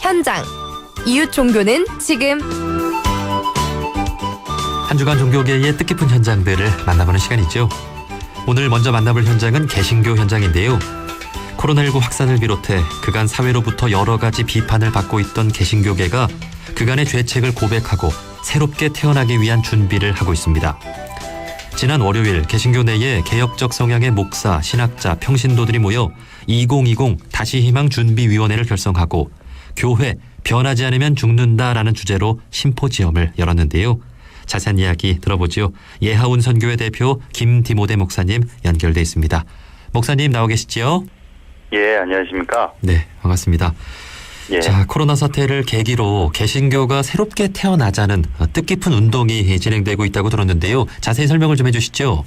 현장 이웃 종교는 지금 한 주간 종교계의 뜻깊은 현장들을 만나보는 시간이죠. 오늘 먼저 만나볼 현장은 개신교 현장인데요. 코로나19 확산을 비롯해 그간 사회로부터 여러 가지 비판을 받고 있던 개신교계가 그간의 죄책을 고백하고 새롭게 태어나기 위한 준비를 하고 있습니다. 지난 월요일 개신교 내에 개혁적 성향의 목사, 신학자, 평신도들이 모여 2020 다시 희망 준비위원회를 결성하고 교회 변하지 않으면 죽는다라는 주제로 심포지엄을 열었는데요. 자세한 이야기 들어보지요. 예하운 선교회 대표 김디모데 목사님 연결돼 있습니다. 목사님 나오 계시지요? 예, 안녕하십니까? 네, 반갑습니다. 예. 자, 코로나 사태를 계기로 개신교가 새롭게 태어나자는 어, 뜻깊은 운동이 진행되고 있다고 들었는데요. 자세히 설명을 좀 해주시죠.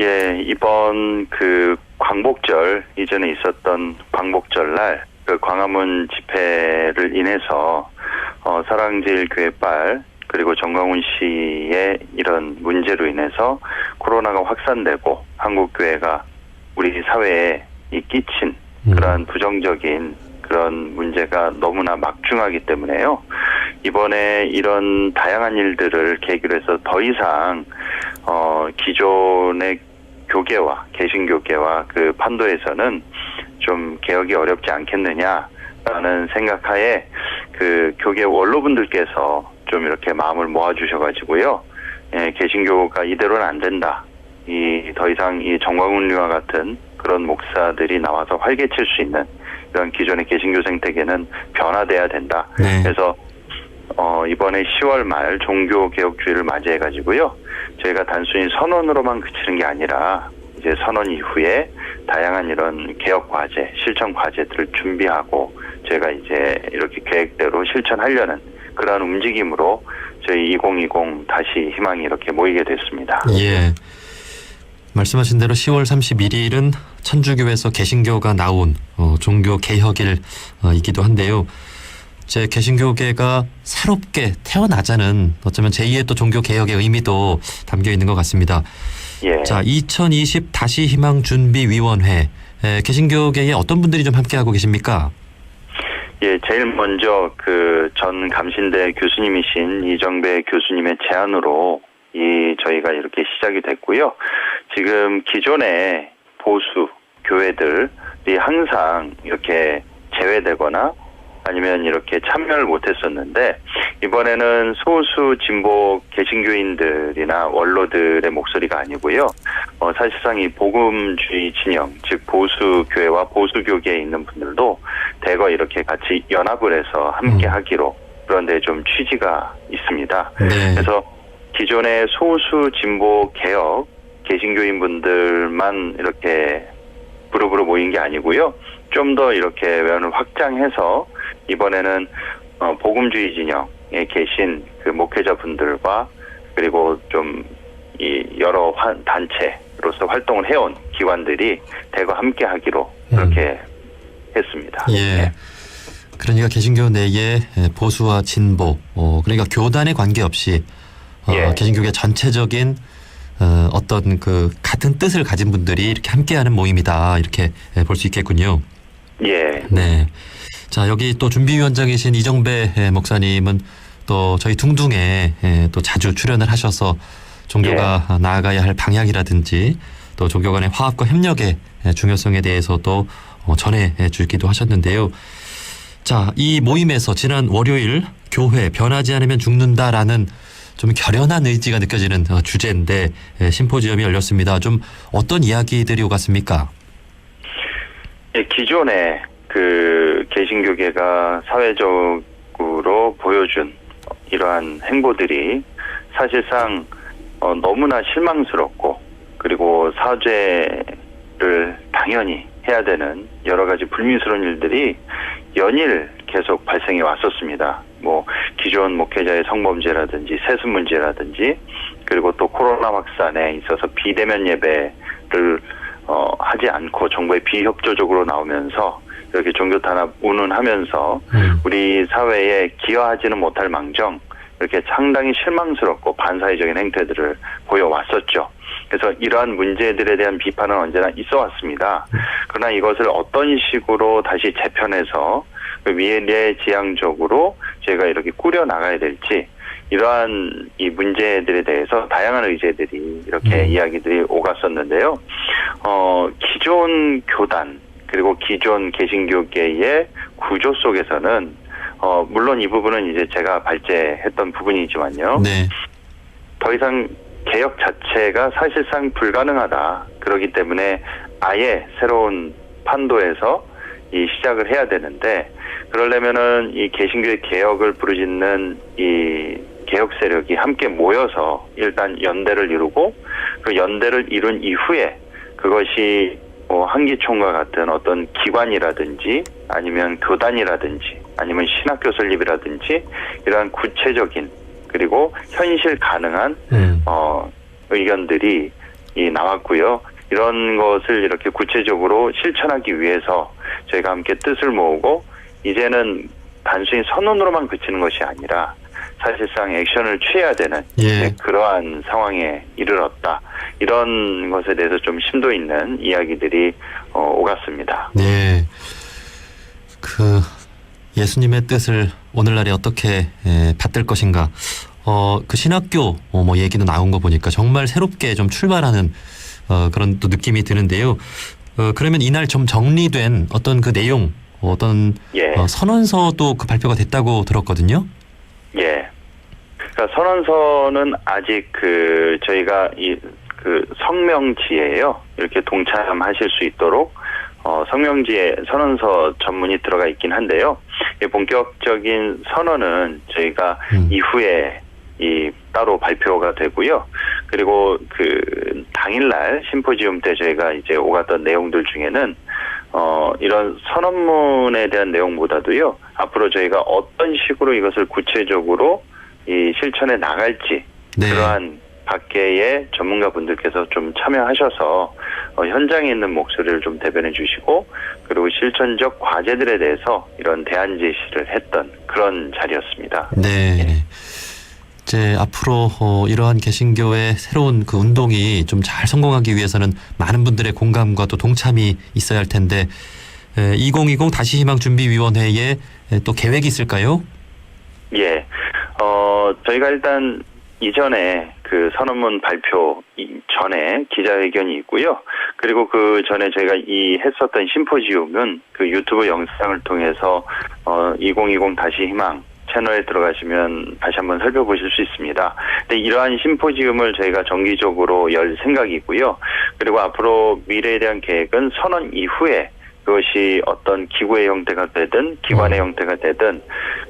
예, 이번 그 광복절 이전에 있었던 광복절 날 그 광화문 집회를 인해서 어 사랑제일교회빨 그리고 정광훈 씨의 이런 문제로 인해서 코로나가 확산되고 한국 교회가 우리 사회에 이 끼친 음. 그러한 부정적인 그런 문제가 너무나 막중하기 때문에요. 이번에 이런 다양한 일들을 계기로 해서 더 이상 어 기존의 교계와 개신교계와 그 판도에서는 좀 개혁이 어렵지 않겠느냐라는 생각하에 그 교계 원로분들께서 좀 이렇게 마음을 모아주셔가지고요. 예, 개신교가 이대로는 안 된다. 이 더 이상 이 정광훈리와 같은 그런 목사들이 나와서 활개칠 수 있는 이런 기존의 개신교 생태계는 변화돼야 된다. 네. 그래서 어 이번에 10월 말 종교 개혁주의를 맞이해 가지고요. 저희가 단순히 선언으로만 그치는 게 아니라 이제 선언 이후에 다양한 이런 개혁 과제, 실천 과제들을 준비하고 저희가 이제 이렇게 계획대로 실천하려는 그러한 움직임으로 저희 2020 다시 희망이 이렇게 모이게 됐습니다. 예. 말씀하신 대로 10월 31일은 천주교에서 개신교가 나온 어, 종교 개혁일이기도 한데요. 제 개신교계가 새롭게 태어나자는 어쩌면 제2의 또 종교 개혁의 의미도 담겨 있는 것 같습니다. 예. 자, 2020 다시 희망 준비 위원회 에, 개신교계에 어떤 분들이 좀 함께 하고 계십니까? 예, 제일 먼저 그 전 감신대 교수님이신 이정배 교수님의 제안으로 이 저희가 이렇게 시작이 됐고요. 지금 기존의 보수 교회들이 항상 이렇게 제외되거나 아니면 이렇게 참여를 못했었는데 이번에는 소수 진보 개신교인들이나 원로들의 목소리가 아니고요. 어, 사실상 이 복음주의 진영, 즉 보수 교회와 보수 교계에 있는 분들도 대거 이렇게 같이 연합을 해서 함께 음. 하기로 그런데 좀 취지가 있습니다. 네. 그래서 기존의 소수 진보 개혁 개신교인 분들만 이렇게 그룹으로 모인 게 아니고요. 좀 더 이렇게 면을 확장해서 이번에는 어, 복음주의 진영에 계신 그 목회자분들과 그리고 좀 이 여러 환- 단체로서 활동을 해온 기관들이 대거 함께 하기로 그렇게 했습니다. 음. 예. 그러니까 개신교 내에 보수와 진보, 어, 그러니까 교단에 관계없이 어, 예. 개신교계 전체적인 어, 어떤 그 같은 뜻을 가진 분들이 이렇게 함께하는 모임이다 이렇게 볼 수 있겠군요. 예. 네. 자 여기 또 준비위원장이신 이정배 예, 목사님은 또 저희 둥둥에 예, 또 자주 출연을 하셔서 종교가 나아가야 할 방향이라든지 또 종교 간의 화합과 협력의 예, 중요성에 대해서도 어, 전해 주기도 하셨는데요. 자, 이 모임에서 지난 월요일 교회 변하지 않으면 죽는다라는 좀 결연한 의지가 느껴지는 어, 주제인데 예, 심포지엄이 열렸습니다. 좀 어떤 이야기들이 오갔습니까? 예, 기존에 그 개신교계가 사회적으로 보여준 이러한 행보들이 사실상 어, 너무나 실망스럽고 그리고 사죄를 당연히 해야 되는 여러 가지 불미스러운 일들이 연일 계속 발생해 왔었습니다. 뭐 기존 목회자의 성범죄라든지 세습 문제라든지 그리고 또 코로나 확산에 있어서 비대면 예배를 어, 하지 않고 정부의 비협조적으로 나오면서 이렇게 종교 탄압 운운하면서 음. 우리 사회에 기여하지는 못할 망정 이렇게 상당히 실망스럽고 반사회적인 행태들을 보여왔었죠. 그래서 이러한 문제들에 대한 비판은 언제나 있어 왔습니다. 그러나 이것을 어떤 식으로 다시 재편해서 그 미래지향적으로 저희가 이렇게 꾸려 나가야 될지 이러한 이 문제들에 대해서 다양한 의제들이 이렇게 음. 이야기들이 오갔었는데요. 어, 기존 교단 그리고 기존 개신교계의 구조 속에서는 어, 물론 이 부분은 이제 제가 발제했던 부분이지만요. 네. 더 이상 개혁 자체가 사실상 불가능하다. 그렇기 때문에 아예 새로운 판도에서 이 시작을 해야 되는데 그러려면은 이 개신교의 개혁을 부르짖는 이 개혁 세력이 함께 모여서 일단 연대를 이루고 그 연대를 이룬 이후에 그것이 뭐 한기총과 같은 어떤 기관이라든지 아니면 교단이라든지 아니면 신학교 설립이라든지 이러한 구체적인 그리고 현실 가능한 음. 어, 의견들이 이 나왔고요. 이런 것을 이렇게 구체적으로 실천하기 위해서 저희가 함께 뜻을 모으고 이제는 단순히 선언으로만 그치는 것이 아니라 사실상 액션을 취해야 되는 예. 네, 그러한 상황에 이르렀다. 이런 것에 대해서 좀 심도 있는 이야기들이 어, 오갔습니다. 네. 그 예수님의 뜻을 오늘날에 어떻게 에, 받들 것인가. 어, 그 신학교 어, 뭐 얘기도 나온 거 보니까 정말 새롭게 좀 출발하는 어, 그런 또 느낌이 드는데요. 어, 그러면 이날 좀 정리된 어떤 그 내용, 어떤 예. 어, 선언서도 그 발표가 됐다고 들었거든요. 예. 그러니까 선언서는 아직 그 저희가 이 그 성명지에요. 이렇게 동참하실 수 있도록 어 성명지에 선언서 전문이 들어가 있긴 한데요. 이 본격적인 선언은 저희가 음. 이후에 이 따로 발표가 되고요. 그리고 그 당일날 심포지움 때 저희가 이제 오갔던 내용들 중에는 어 이런 선언문에 대한 내용보다도요. 앞으로 저희가 어떤 식으로 이것을 구체적으로 이 실천에 나갈지 네. 그러한 밖에의 전문가분들께서 좀 참여하셔서 어, 현장에 있는 목소리를 좀 대변해 주시고 그리고 실천적 과제들에 대해서 이런 대안 제시를 했던 그런 자리였습니다. 네. 이제 앞으로 어, 이러한 개신교의 새로운 그 운동이 좀 잘 성공하기 위해서는 많은 분들의 공감과 또 동참이 있어야 할 텐데 에, 2020 다시 희망 준비위원회에 에, 또 계획이 있을까요? 예. 어, 저희가 일단 이전에 그 선언문 발표 이- 전에 기자회견이 있고요. 그리고 그 전에 저희가 이 했었던 심포지움은 그 유튜브 영상을 통해서 어, 2020 다시 희망 채널에 들어가시면 다시 한번 살펴보실 수 있습니다. 근데 이러한 심포지움을 저희가 정기적으로 열 생각이고요. 그리고 앞으로 미래에 대한 계획은 선언 이후에 그것이 어떤 기구의 형태가 되든 기관의 음. 형태가 되든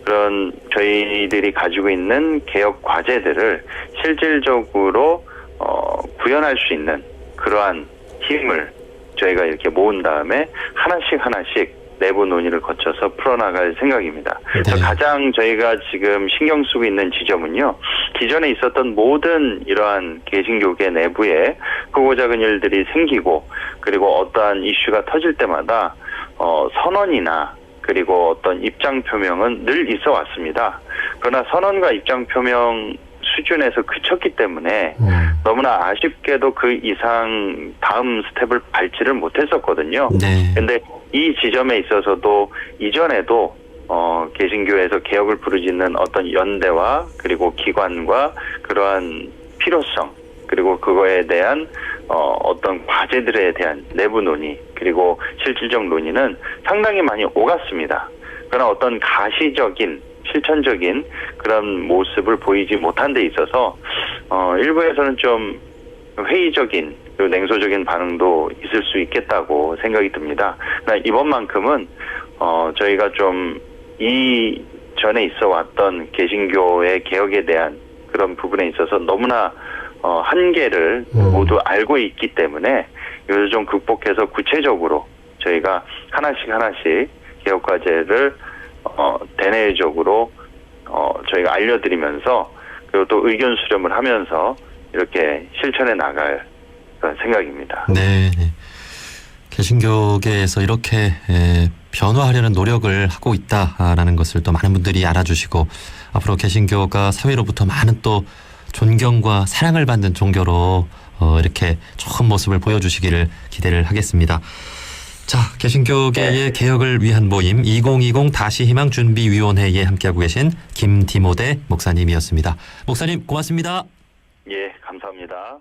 그런 저희들이 가지고 있는 개혁 과제들을 실질적으로 어, 구현할 수 있는 그러한 힘을 저희가 이렇게 모은 다음에 하나씩 하나씩 내부 논의를 거쳐서 풀어나갈 생각입니다. 네. 가장 저희가 지금 신경 쓰고 있는 지점은요. 기존에 있었던 모든 이러한 개신교계 내부에 크고 작은 일들이 생기고 그리고 어떠한 이슈가 터질 때마다 어, 선언이나 그리고 어떤 입장 표명은 늘 있어 왔습니다. 그러나 선언과 입장 표명 수준에서 그쳤기 때문에 음. 너무나 아쉽게도 그 이상 다음 스텝을 밟지를 못했었거든요. 네. 근데 이 지점에 있어서도 이전에도 어 개신교에서 개혁을 부르짖는 어떤 연대와 그리고 기관과 그러한 필요성 그리고 그거에 대한 어 어떤 과제들에 대한 내부 논의 그리고 실질적 논의는 상당히 많이 오갔습니다. 그러나 어떤 가시적인 실천적인 그런 모습을 보이지 못한 데 있어서 어 일부에서는 좀 회의적인 그리고 냉소적인 반응도 있을 수 있겠다고 생각이 듭니다. 이번만큼은 어 저희가 좀 이 전에 있어 왔던 개신교의 개혁에 대한 그런 부분에 있어서 너무나 어 한계를 음. 모두 알고 있기 때문에 좀 극복해서 구체적으로 저희가 하나씩 하나씩 개혁 과제를 어 대내적으로 어 저희가 알려드리면서 그리고 또 의견 수렴을 하면서 이렇게 실천해 나갈 그런 생각입니다. 네. 네. 개신교계에서 이렇게 에, 변화하려는 노력을 하고 있다라는 것을 또 많은 분들이 알아주시고 앞으로 개신교가 사회로부터 많은 또 존경과 사랑을 받는 종교로 어, 이렇게 좋은 모습을 보여주시기를 기대를 하겠습니다. 자, 개신교계의 개혁을 위한 모임 2020 다시 희망 준비 위원회에 함께하고 계신 김디모데 목사님이었습니다. 목사님 고맙습니다. 예, 감사합니다.